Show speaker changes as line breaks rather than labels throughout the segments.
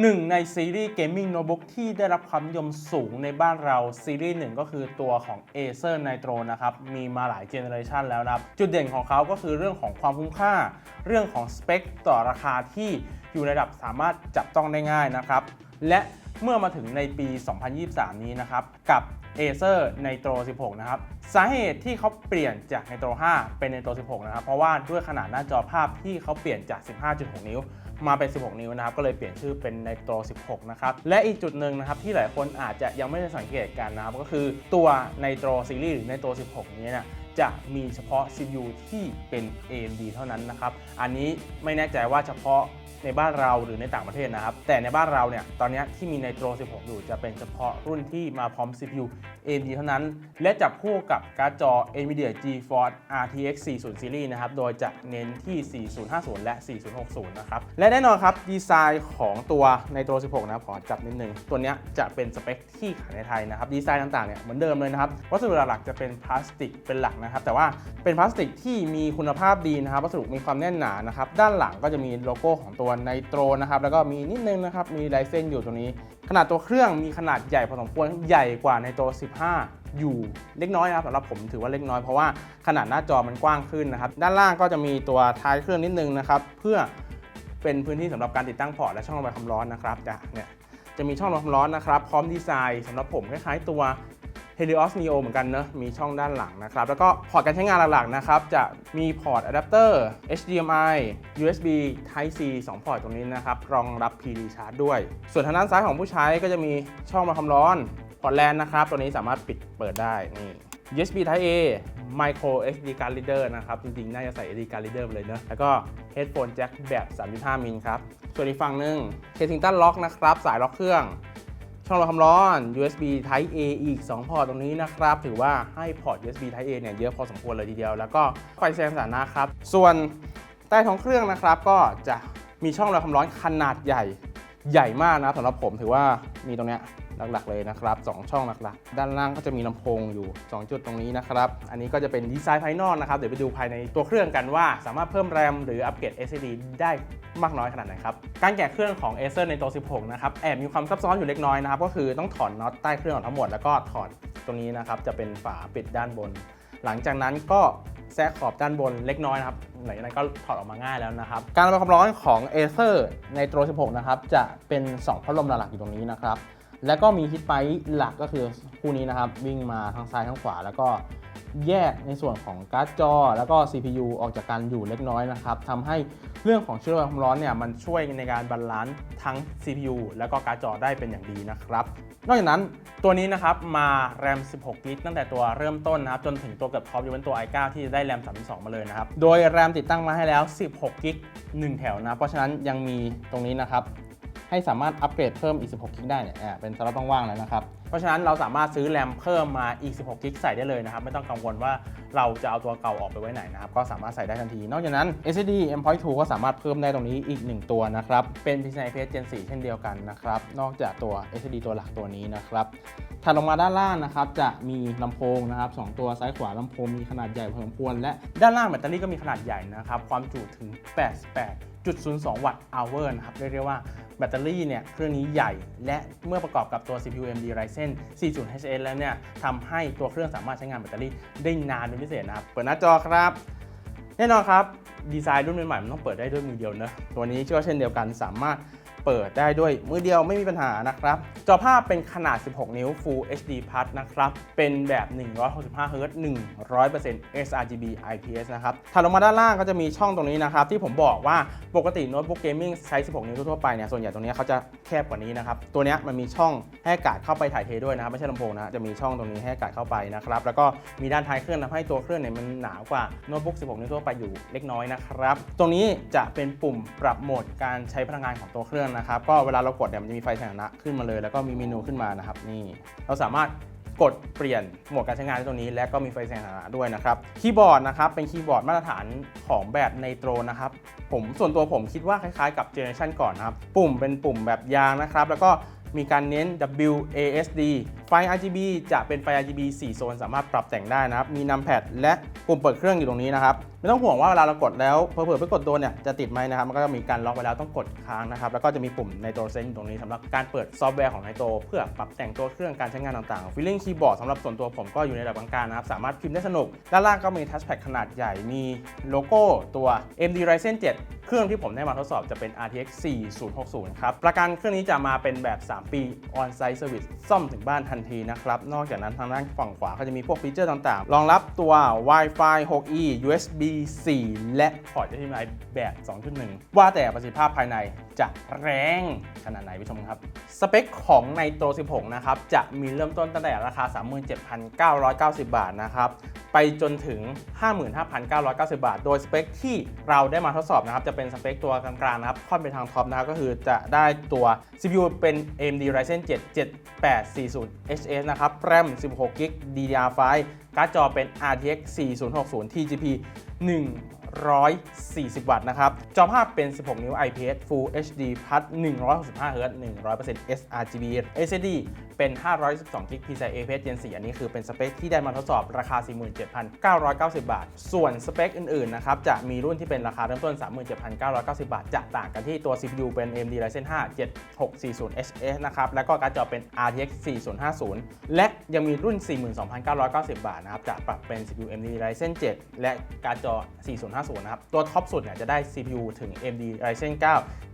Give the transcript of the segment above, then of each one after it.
หนึ่งในซีรีส์เกมมิ่งโน้ตบุ๊กที่ได้รับความนิยมสูงในบ้านเราซีรีส์หนึ่งก็คือตัวของ Acer Nitro นะครับ มีมาหลายเจเนอเรชันแล้วนะครับ จุดเด่นของเขาก็คือเรื่องของความคุ้มค่า เรื่องของสเปคต่อราคาที่อยู่ในระดับสามารถจับต้องได้ง่ายนะครับ และ เมื่อมาถึงในปี 2023 นี้นะครับ กับ Acer Nitro 16 นะครับ สาเหตุที่เขาเปลี่ยนจาก Nitro 5 เป็น Nitro 16 นะครับ เพราะว่าด้วยขนาดหน้าจอภาพที่เขาเปลี่ยนจาก 15.6 นิ้ว มาเป็น 16 นิ้วนะครับ ก็เลยเปลี่ยนชื่อเป็น Nitro 16 นะครับ และอีกจุดหนึ่งนะครับที่หลายคนอาจจะยังไม่ได้สังเกตกันนะครับ ก็คือตัว Nitro Series หรือ Nitro 16 นี้นี่ยจะมีเฉพาะ CPU ที่เป็น AMD เท่านั้นนะครับ อันนี้ไม่แน่ใจว่าเฉพาะ ในบ้านเราหรือในต่างประเทศนะครับ แต่ในบ้านเราเนี่ยตอนนี้ที่มี Nitro 16 อยู่จะเป็นเฉพาะรุ่นที่มาพร้อม CPU AMD เท่านั้น และจับคู่กับการ์ดจอ NVIDIA GeForce RTX 40 Series นะครับ โดยจะเน้นที่ 4050 และ 4060 นะครับ และแน่นอนครับดีไซน์ของตัว Nitro 16 นะครับขอจับนิดนึง ตัวนี้จะเป็นสเปคที่ขายในไทยนะครับ ดีไซน์ต่างๆเนี่ยเหมือนเดิมเลยนะครับ วัสดุหลักๆจะเป็นพลาสติกเป็นหลักนะครับ แต่ว่าเป็นพลาสติกที่มีคุณภาพดีนะครับ วัสดุมีความแน่นหนานะครับ ด้านหลังก็จะมีโลโก้ของตัว Nitro นะครับแล้วก็มีนิดนึงนะครับมีลายเส้นอยู่ตรงนี้ ขนาดตัวเครื่องมีขนาดใหญ่พอสมควรใหญ่กว่า Nitro 15 อยู่เล็กน้อยนะครับสำหรับผมถือว่าเล็กน้อยเพราะว่าขนาดหน้าจอมันกว้างขึ้นนะครับด้านล่างก็จะมีตัวท้ายเครื่องนิดนึงนะครับเพื่อเป็นพื้นที่สำหรับการติดตั้งพอร์ตและช่องระบายความร้อนนะครับจะเนี่ยจะมีช่องระบายความร้อนนะครับพร้อมดีไซน์สำหรับผมคล้ายๆตัว Helios Neo เหมือนกันเนอะมีช่องด้านหลังนะครับ แล้วก็พอร์ตการใช้งานหลักๆนะครับ จะมีพอร์ตอะแดปเตอร์ HDMI USB Type C 2 พอร์ตตรงนี้นะครับ รองรับ PD Charge ด้วย ส่วนทางด้านซ้ายของผู้ใช้ก็จะมีช่องระบายความร้อน พอร์ตแลนนะครับ ตัวนี้สามารถปิดเปิดได้นี่ USB Type A Micro SD card reader นะครับ จริงๆ น่าจะใส่ SD card reader ไปเลยเนอะแล้วก็ Headphone Jack แบบ 3.5 มิลครับ ส่วนอีกฝั่งหนึ่ง Kensington Lock นะครับ สายล็อกเครื่อง ช่องระบายความร้อน USB Type A อีก 2 พอร์ตตรงนี้นะครับ ถือว่าให้พอร์ต USB Type A เนี่ยเยอะพอสมควรเลยทีเดียว แล้วก็ไฟแสดงสถานะครับ ส่วนใต้ท้องเครื่องนะครับ ก็จะมีช่องระบายความร้อนขนาดใหญ่ใหญ่มากนะสำหรับผมถือว่ามีตรงเนี้ย หลักๆเลยนะครับ2ช่องหลักๆ ด้านล่างก็จะมีลำโพงอยู่ 2 จุดตรงนี้นะครับ อันนี้ก็จะเป็นดีไซน์ภายนอกนะครับ เดี๋ยวไปดูภายในตัวเครื่องกันว่า สามารถเพิ่มแรมหรืออัปเกรด SSD ได้มากน้อยขนาดไหนครับ การแกะเครื่องของ Acer ในตัว 16 นะครับ แอบมีความซับซ้อนอยู่เล็กน้อยนะครับ ก็คือต้องถอดน็อตใต้เครื่องออกทั้งหมด แล้วก็ถอดตรงนี้นะครับ จะเป็นฝาปิดด้านบน หลังจากนั้นก็แทรกขอบด้านบนเล็กน้อยนะครับหลังจากนั้นก็ถอดออกมาง่ายแล้วนะครับ การระบายความร้อนของ Acer ในตัว 16 นะครับ จะเป็น 2 พัดลมหลักๆอยู่ตรงนี้นะครับ แล้วก็มีฮิตไ i หลักก็คือคู่นี้นะครับ วิ่งมาทางซ้ายทางขวา แล้วก็แยกในส่วนของการ์ดจอ แล้วก็ CPU ออกจากกันอยู่เล็กน้อยนะครับทำให้เรื่องของเชื้อระความร้อนเนี่ยมันช่วยในการบาลานซ์ทั้ง CPU แล้วก็การ์ดจอได้เป็นอย่างดีนะครับ นอกจากนั้นตัวนี้นะครับมาแรม 16 กิกตั้งแต่ตัวเริ่มต้นนะครับ จนถึงตัวเกือบท็อปยกเว้นตัว i9 ที่ได้แรม 32 มาเลยนะครับ โดยแรมติดตั้งมาให้แล้ว 16 กิก1แถวนะ เพราะฉะนั้นยังมีตรงนี้นะครับ ให้สามารถอัปเกรดเพิ่มอีก 16 กิกได้เนี่ยเป็นสล็อตว่างๆแล้วนะครับ เพราะฉะนั้นเราสามารถซื้อแรมเพิ่มมาอีก 16 กิกใส่ได้เลยนะครับ ไม่ต้องกังวลว่าเราจะเอาตัวเก่าออกไปไว้ไหนนะครับ ก็สามารถใส่ได้ทันที นอกจากนั้น SSD M.2 ก็สามารถเพิ่มได้ตรงนี้อีก 1 ตัวนะครับ เป็น PCI Express Gen 4 เช่นเดียวกันนะครับ นอกจากตัว SSD ตัวหลักตัวนี้นะครับถัดลงมาด้านล่างนะครับจะมีลำโพงนะครับสองตัวซ้ายขวาลำโพงมีขนาดใหญ่พอสมควรและด้านล่างแบตเตอรี่ก็มีขนาดใหญ่นะครับความจุถึง จุด0.2 วัตต์อเวอร์นะครับเรียกได้ว่าแบตเตอรี่เนี่ยเครื่องนี้ใหญ่ และเมื่อประกอบกับตัว CPU AMD Ryzen 40HS แล้วเนี่ยทำให้ตัวเครื่องสามารถใช้งานแบตเตอรี่ได้นานเป็นพิเศษนะครับ เปิดหน้าจอครับ แน่นอนครับ ดีไซน์รุ่นใหม่ๆมันต้องเปิดได้ด้วยมือเดียวเนอะตัวนี้ก็เช่นเดียวกันสามารถ เปิดได้ด้วยมือเดียวไม่มีปัญหานะครับ จอภาพเป็นขนาด 16 นิ้ว Full HD Plus นะครับ เป็นแบบ 165 Hz 100% sRGB IPS นะครับถัดลงมาด้านล่างก็จะมีช่องตรงนี้นะครับ ที่ผมบอกว่าปกติโน้ตบุ๊กเกมมิ่งใช้ 16 นิ้วทั่วไปเนี่ยส่วนใหญ่ตรงนี้เขาจะแคบกว่านี้นะครับ ตัวนี้มันมีช่องให้อากาศเข้าไปถ่ายเทด้วยนะครับไม่ใช่ลำโพงนะจะมีช่องตรงนี้ให้อากาศเข้าไปนะครับแล้วก็มีด้านท้ายเครื่องทำให้ตัวเครื่องเนี่ยมันหนากว่าโน้ตบุ๊ก 16 นิ้วทั่วไปอยู่เล็กน้อยนะครับตรงนี้จะเป็นปุ่มปรับโหมดการใช้พลังงานของตัวเครื่องนะครับก็เวลาเรากดเนี่ยมันจะมีไฟสถานะขึ้นมาเลย แล้วก็มีเมนูขึ้นมานะครับนี่เราสามารถกดเปลี่ยนโหมดการใช้งานได้ตรงนี้ และก็มีไฟแสงสถานะด้วยนะครับคีย์บอร์ดนะครับเป็นคีย์บอร์ดมาตรฐานของแบบไนโตรนะครับผมส่วนตัวผมคิดว่าคล้ายๆกับเจเนอเรชันก่อนนะครับปุ่มเป็นปุ่มแบบยางนะครับแล้วก็มีการเน้น WASD ฟ RGB จะเป็นไฟ RGB 4 โซน สามารถปรับแต่งได้นะครับ มีนัมแพดและปุ่มเปิดเครื่องอยู่ตรงนี้นะครับ ไม่ต้องห่วงว่าเวลาเรากดแล้วเผื่อๆไปกดโดนเนี่ยจะติดไหมนะครับ มันก็จะมีการล็อกไว้แล้วต้องกดค้างนะครับ แล้วก็จะมีปุ่มในตัวเซนอยู่ตรงนี้สำหรับการเปิดซอฟต์แวร์ของในโตเพื่อปรับแต่งตัวเครื่องการใช้งานต่างๆฟิลลิ่งคีย์บอร์ดสำหรับส่วนตัวผมก็อยู่ในระดับกลางๆนะครับ สามารถพิมพ์ได้สนุก ด้านล่างก็มีทัชแพดขนาดใหญ่ มีโลโก้ตัว AMD Ryzen 7เครื่องที่ผมได้มาทดสอบจะเป็น RTX 4060 ครับ ประกันเครื่องนี้จะมาเป็นแบบ 3 ปี on-site service ซ่อมถึงบ้านทันทีนะครับ นอกจากนั้นทางด้านฝั่งขวาก็จะมีพวกฟีเจอร์ต่างๆ รองรับตัว Wi-Fi 6E USB 4 และพอร์ต HDMI แบบ 2.1 ว่าแต่ประสิทธิภาพภายในจะแรงขนาดไหนไปชมครับ สเปคของในโตร 16 นะครับ จะมีเริ่มต้นตั้งแต่ราคา 37,990 บาทนะครับ ไปจนถึง 55,990 บาท โดยสเปคที่เราได้มาทดสอบนะครับ จะเป็นสเปคตัวกลางๆนะครับ ค่อนไปทางท็อปนะครับ ก็คือจะได้ตัว CPU เป็น AMD Ryzen 7 7840 HS นะครับ RAM 16 GB DDR5 การ์ดจอเป็น RTX 4060 TGP 1 140 วัตต์นะครับ จอภาพเป็น 16 นิ้ว IPS Full HD Plus 165 Hz 100% sRGB SSD เป็น 512 GB PCIe APS Gen 4 อันนี้คือเป็นสเปคที่ได้มาทดสอบราคา 47,990 บาท ส่วนสเปคอื่นๆ นะครับ จะมีรุ่นที่เป็นราคาเริ่มต้น 37,990 บาท จะต่างกันที่ตัว CPU เป็น AMD Ryzen 5 7640 HS นะครับ แล้วก็การ์ดจอเป็น RTX 4050 และยังมีรุ่น 42,990 บาทนะครับ จะปรับเป็น CPU AMD Ryzen 7 และการ์ดจอ 4050นะครับ ตัวท็อปสุดเนี่ยจะได้ CPU ถึง AMD Ryzen 9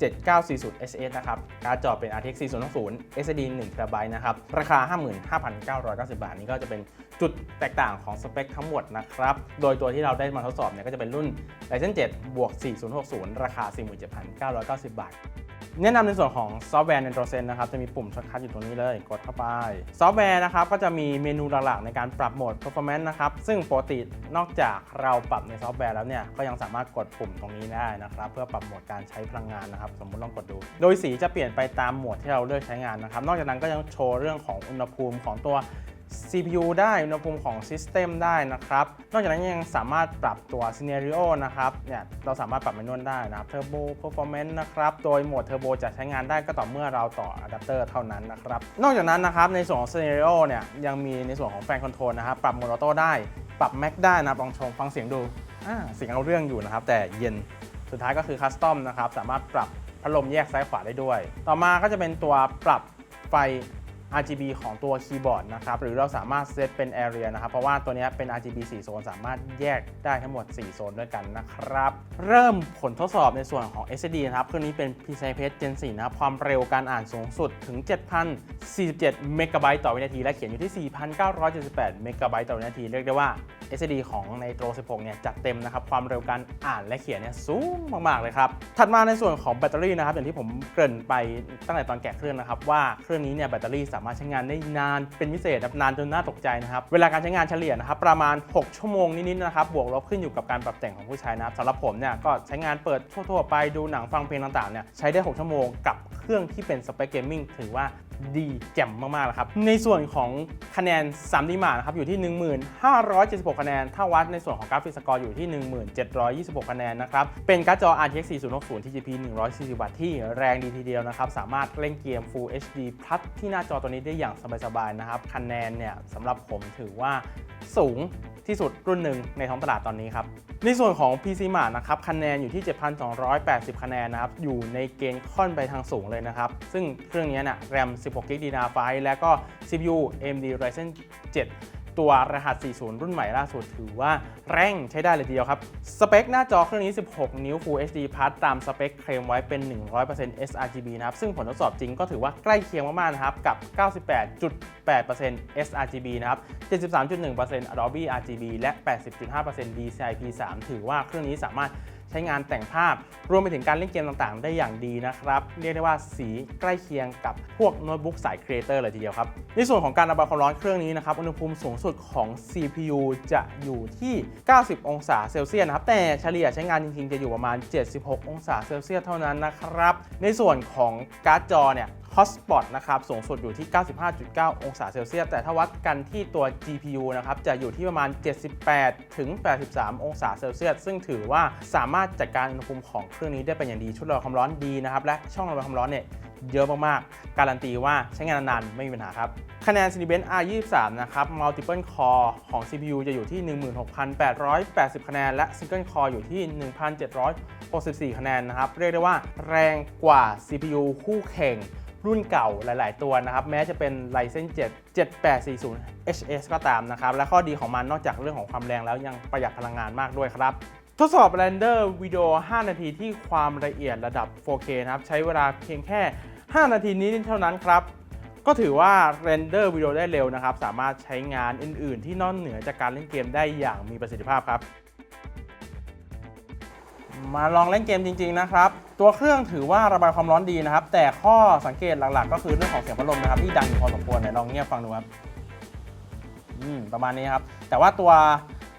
7940 HS นะครับ การ์ดจอเป็น RTX 4060 SSD 1 TB นะครับ ราคา 55,990 บาท นี้ก็จะเป็นจุดแตกต่างของสเปคทั้งหมดนะครับ โดยตัวที่เราได้มาทดสอบเนี่ยก็จะเป็นรุ่น Ryzen 7บวก4060 ราคา 47,990 บาท แนะนำในส่วนของซอฟต์แวร์ Nitrogen นะครับจะมีปุ่มช็อตคัทอยู่ตรงนี้เลยกดเข้าไป ซอฟต์แวร์นะครับก็จะมีเมนูหลักๆในการปรับโหมด performance นะครับซึ่งปกตินอกจากเราปรับในซอฟต์แวร์แล้วเนี่ยก็ยังสามารถกดปุ่มตรงนี้ได้นะครับเพื่อปรับโหมดการใช้พลังงานนะครับสมมุติลองกดดู โดยสีจะเปลี่ยนไปตามโหมดที่เราเลือกใช้งานนะครับนอกจากนั้นก็ยังโชว์เรื่องของอุณหภูมิของตัว CPU ได้อุณหภูมิของ System ได้นะครับ นอกจากนั้นยังสามารถปรับตัว Scenario นะครับเนี่ยเราสามารถปรับแมนนวลได้นะครับ Turbo Performance นะครับโดยโหมด Turbo จะใช้งานได้ก็ต่อเมื่อเราต่ออะแดปเตอร์เท่านั้นนะครับ นอกจากนั้นนะครับในส่วนของ Scenario เนี่ยยังมีในส่วนของแฟนคอนโทรลนะครับปรับโมดออโต้ได้ปรับ Max ได้นะครับลองชมฟังเสียงดูอ่าเสียงเอาเรื่องอยู่นะครับแต่เย็นสุดท้ายก็คือคัสตอมนะครับสามารถปรับพัดลมแยกซ้ายขวาได้ด้วย ต่อมาก็จะเป็นตัวปรับไฟ RGB ของตัวคีย์บอร์ดนะครับ หรือเราสามารถเซตเป็น Area นะครับ เพราะว่าตัวนี้เป็น RGB 4 โซน สามารถแยกได้ทั้งหมด 4 โซนด้วยกันนะครับ เริ่มผลทดสอบในส่วนของ SSD นะครับ เครื่องนี้เป็น PCIe Gen 4 นะครับ ความเร็วการอ่านสูงสุดถึง 7,047 เมกะไบต์ต่อวินาที และเขียนอยู่ที่ 4,978 เมกะไบต์ต่อวินาที เรียกได้ว่า SSD ของใน Nitro 16 เนี่ยจัดเต็มนะครับ ความเร็วการอ่านและเขียนเนี่ยสูงมาก ๆ เลยครับ ถัดมาในส่วนของแบตเตอรี่นะครับ อย่างที่ผมเกริ่นไปตั้งแต่ตอนแกะเครื่องนะครับว่าเครื่องนี้เนี่ยแบตเตอรี่สามารถใช้งานได้นานเป็นพิเศษนะครับนานจนน่าตกใจนะครับ เวลาการใช้งานเฉลี่ยนะครับประมาณ 6 ชั่วโมงนิดๆนะครับบวกลบขึ้นอยู่กับการปรับแต่งของผู้ใช้นะครับสำหรับผมเนี่ยก็ใช้งานเปิดทั่วๆไปดูหนังฟังเพลงต่างๆเนี่ยใช้ได้ 6 ชั่วโมงกับเครื่องที่เป็นสเปคเกมมิ่งถือว่า ดีแจ่มมากๆแล้วครับ ในส่วนของคะแนน3ดีมานะครับอยู่ที่ 1576 คะแนน ถ้าวัดในส่วนของกราฟิกสกอร์อยู่ที่ 1726 คะแนนนะครับ เป็นการ์ดจอ RTX 4060 TGP 140 วัตต์ที่แรงดีทีเดียวนะครับ สามารถเล่นเกม Full HD Plus ที่หน้าจอตัวนี้ได้อย่างสบายๆนะครับ คะแนนเนี่ยสำหรับผมถือว่าสูงที่สุดรุ่นหนึ่งในท้องตลาดตอนนี้ครับ ในส่วนของ PC m a r k นะครับคะแนนอยู่ที่ 7,280 คะแนนนะครับ อยู่ในเกณฑ์ค่อนไปทางสูงเลยนะครับ ซึ่งเครื่องนี้นี่ย RAM 16 GB DDR5 แล้วก็ CPU AMD Ryzen 7 ตัวรหัส 40 รุ่นใหม่ล่าสุดถือว่าแรงใช้ได้เลยทีเดียวครับ สเปคหน้าจอเครื่องนี้ 16 นิ้ว Full HD Plus ตามสเปคเคลมไว้เป็น 100% sRGB นะครับ ซึ่งผลทดสอบจริงก็ถือว่าใกล้เคียงมาก ๆ นะครับ กับ 98.8% sRGB นะครับ 73.1% Adobe RGB และ 80.5% DCI-P3 ถือว่าเครื่องนี้สามารถ ใช้งานแต่งภาพ รวมไปถึงการเล่นเกมต่างๆ ได้อย่างดีนะครับ เรียกได้ว่าสีใกล้เคียงกับพวกโน้ตบุ๊กสายครีเอเตอร์เลยทีเดียวครับ ในส่วนของการระบายความร้อนเครื่องนี้นะครับ อุณหภูมิสูงสุดของ CPU จะอยู่ที่ 90 องศาเซลเซียสนะครับ แต่เฉลี่ยใช้งานจริงๆ จะอยู่ประมาณ 76 องศาเซลเซียสเท่านั้นนะครับ ในส่วนของการ์ดจอเนี่ยฮอตสปอตนะครับสูงสุดอยู่ที่ 95.9 องศาเซลเซียส แต่ถ้าวัดกันที่ตัว GPU นะครับจะอยู่ที่ประมาณ 78 ถึง 83 องศาเซลเซียส ซึ่งถือว่าสามารถจัดการอุณหภูมิของเครื่องนี้ได้เป็นอย่างดี ชุดระบายความร้อนดีนะครับ และช่องระบายความร้อนเนี่ย เยอะมากๆ การันตีว่าใช้งานนานๆ ไม่มีปัญหาครับ คะแนน Cinebench R23 นะครับ Multiple Core ของ CPU จะอยู่ที่ 16,880 คะแนน และ Single Core อยู่ที่ 1,764 คะแนนนะครับ เรียกได้ว่าแรงกว่า CPU คู่แข่งรุ่นเก่าหลาย ๆ ตัวนะครับ แม้จะเป็น Ryzen 7 7840 HS ก็ตามนะครับ และข้อดีของมันนอกจากเรื่องของความแรงแล้วยังประหยัดพลังงานมากด้วยครับ ทดสอบเรนเดอร์วิดีโอ 5 นาทีที่ความละเอียดระดับ 4K นะครับ ใช้เวลาเพียงแค่ 5 นาทีนี้เท่านั้นครับ ก็ถือว่าเรนเดอร์วิดีโอได้เร็วนะครับ สามารถใช้งานอื่น ๆ ที่นอกเหนือจากการเล่นเกมได้อย่างมีประสิทธิภาพครับ มาลองเล่นเกมจริง ๆ นะครับ ตัวเครื่องถือว่าระบายความร้อนดีนะครับ แต่ข้อสังเกตหลัก ๆ ก็คือเรื่องของเสียงพัดลมนะครับ ที่ดังพอสมควรไหนลองเงียบฟังดูครับอืมประมาณนี้ครับ แต่ว่าตัว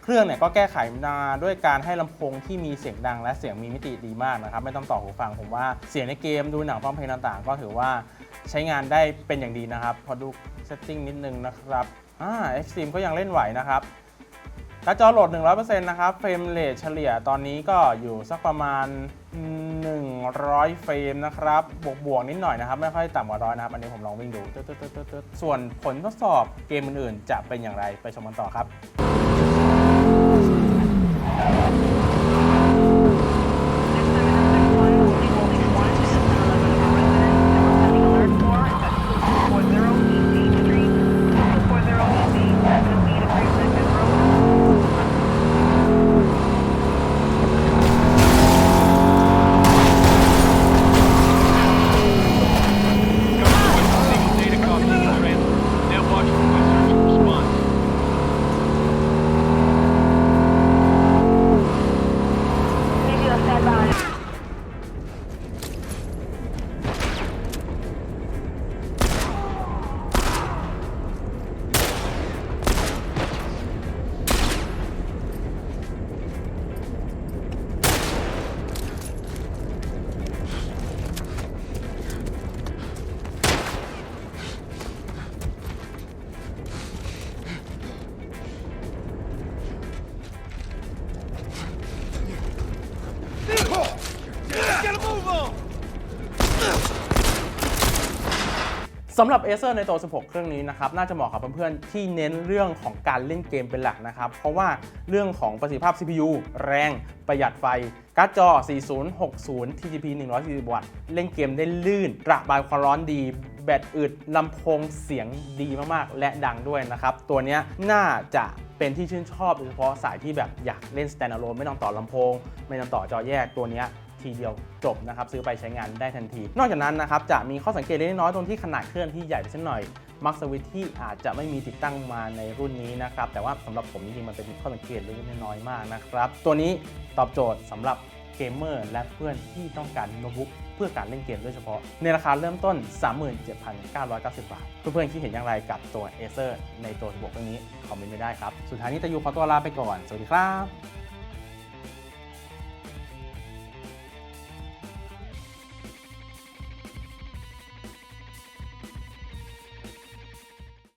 เครื่องเนี่ยก็แก้ไขมาด้วยการให้ลำโพงที่มีเสียงดัง และเสียงมีมิติดีมากนะครับไม่ต้องต่อหูฟังผมว่าเสียงในเกมดูหนังฟังเพลงต่างๆ ก็ถือว่าใช้งานได้เป็นอย่างดีนะครับ พอดูเซตติ้งนิดนึงนะครับอ่า Extreme ก็ยังเล่นไหวนะครับการ์ดจอโหลด 100%นะครับเฟรมเรทเฉลี่ยตอนนี้ก็อยู่สักประมาณ 100 เฟรมนะครับบวกๆนิดหน่อยนะครับ ไม่ค่อยต่ำกว่าร้อยนะครับ อันนี้ผมลองวิ่งดู ส่วนผลทดสอบเกมอื่นๆ จะเป็นอย่างไรไปชมกันต่อครับ สำหรับ Acer ในตัว 16 เครื่องนี้นะครับน่าจะเหมาะกับเพื่อนๆที่เน้นเรื่องของการเล่นเกมเป็นหลักนะครับ เพราะว่าเรื่องของประสิทธิภาพ CPU แรงประหยัดไฟ การ์ดจอ 4060 TGP 140 วัตต์ เล่นเกมได้ลื่น ระบายความร้อนดี แบตอึดลำโพงเสียงดีมากๆ และดังด้วยนะครับ ตัวนี้น่าจะเป็นที่ชื่นชอบโดยเฉพาะสายที่แบบอยากเล่น standalone ไม่ต้องต่อลำโพง ไม่ต้องต่อจอแยกตัวเนี้ย ทีเดียวจบนะครับซื้อไปใช้งานได้ทันที นอกจากนั้นนะครับจะมีข้อสังเกตเล็กน้อยตรงที่ขนาดเครื่องที่ใหญ่ไปสักหน่อยมักสวิตที่อาจจะไม่มีติดตั้งมาในรุ่นนี้นะครับ แต่ว่าสำหรับผมจริงๆมันเป็นข้อสังเกตเล็กน้อยมากนะครับ ตัวนี้ตอบโจทย์สำหรับเกมเมอร์และเพื่อนที่ต้องการโน้ตบุ๊กเพื่อการเล่นเกมโดยเฉพาะ ในราคาเริ่มต้น 37,990 บาท เพื่อนๆคิดเห็นอย่างไรกับตัว Acer ในตัว16เรื่องนี้คอมเมนต์ไม่ได้ครับ สุดท้ายนี้ตะยูขอตัวลาไปก่อน สวัสดีครับ